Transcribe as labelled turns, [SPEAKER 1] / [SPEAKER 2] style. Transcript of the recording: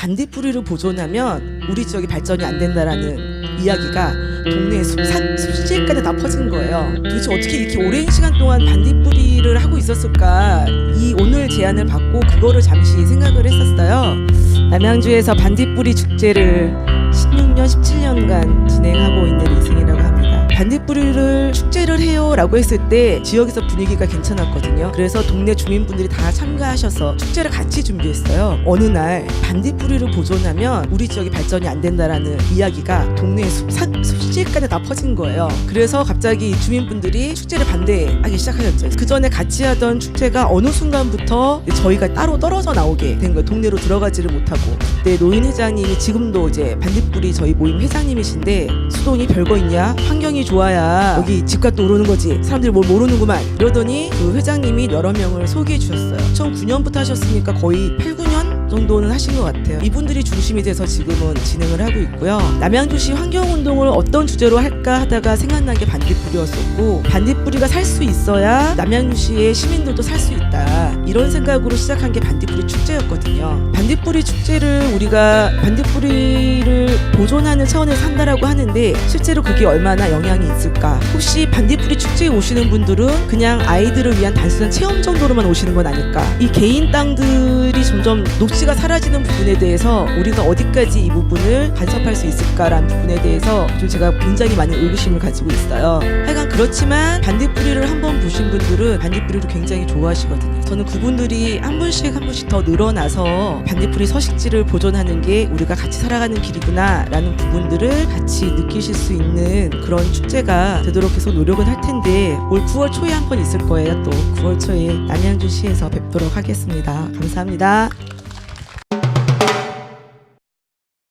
[SPEAKER 1] 반딧불이를 보존하면 우리 지역이 발전이 안 된다라는 이야기가 동네 숲, 산, 숲지까지 다 퍼진 거예요. 도대체 어떻게 이렇게 오랜 시간 동안 반딧불이를 하고 있었을까? 이 오늘 제안을 받고 그거를 잠시 생각을 했었어요. 남양주에서 반딧불이 축제를 16년, 17년간 진행하고 있는 합니다. 반딧불이를 축제를 해요라고 했을 때 지역에서 분위기가 괜찮았거든요. 그래서 동네 주민분들이 다 참가하셔서 축제를 같이 준비했어요. 어느 날 반딧불이를 보존하면 우리 지역이 발전이 안 된다라는 이야기가 동네 숲, 산, 숲지까지 다 퍼진 거예요. 그래서 갑자기 주민분들이 축제를 반대하기 시작하셨죠. 그 전에 같이 하던 축제가 어느 순간부터 저희가 따로 떨어져 나오게 된 거예요. 동네로 들어가지를 못하고. 그때 노인 회장님이 지금도 이제 반딧불이 저희 모임 회장님이신데 수동이 별거 있냐? 환경이 좋아야 여기 집값도 오르는 거지. 사람들이 뭘 모르는구만. 이러더니 그 회장님이 여러 명을 소개해 주셨어요. 2009년부터 하셨으니까 거의 8, 9년 정도는 하신 것 같아요. 이분들이 중심이 돼서 지금은 진행을 하고 있고요. 남양주시 환경운동을 어떤 주제로 할까 하다가 생각난 게 반딧불이었었고 반딧불이가 살 수 있어야 남양주시의 시민들도 살 수 있다. 이런 생각으로 시작한 게 반딧불이 축제였거든요. 반딧불이 축제를 우리가 반딧불이를 보존하는 차원에서 한다라고 하는데 실제로 그게 얼마나 영향이 있을까? 혹시 반딧불이 축제에 오시는 분들은 그냥 아이들을 위한 단순한 체험 정도로만 오시는 건 아닐까? 이 개인 땅들이 점점 녹지 가 사라지는 부분에 대해서 우리가 어디까지 이 부분을 간섭할 수 있을까라는 부분에 대해서 좀 제가 굉장히 많은 의구심을 가지고 있어요. 하여간 그렇지만 반딧불이를 한번 보신 분들은 반딧불이를 굉장히 좋아하시거든요. 저는 그분들이 한 분씩 한 분씩 더 늘어나서 반딧불이 서식지를 보존하는 게 우리가 같이 살아가는 길이구나라는 부분들을 같이 느끼실 수 있는 그런 축제가 되도록 계속 노력은 할 텐데 올 9월 초에 한 번 있을 거예요. 또 9월 초에 남양주시에서 뵙도록 하겠습니다. 감사합니다.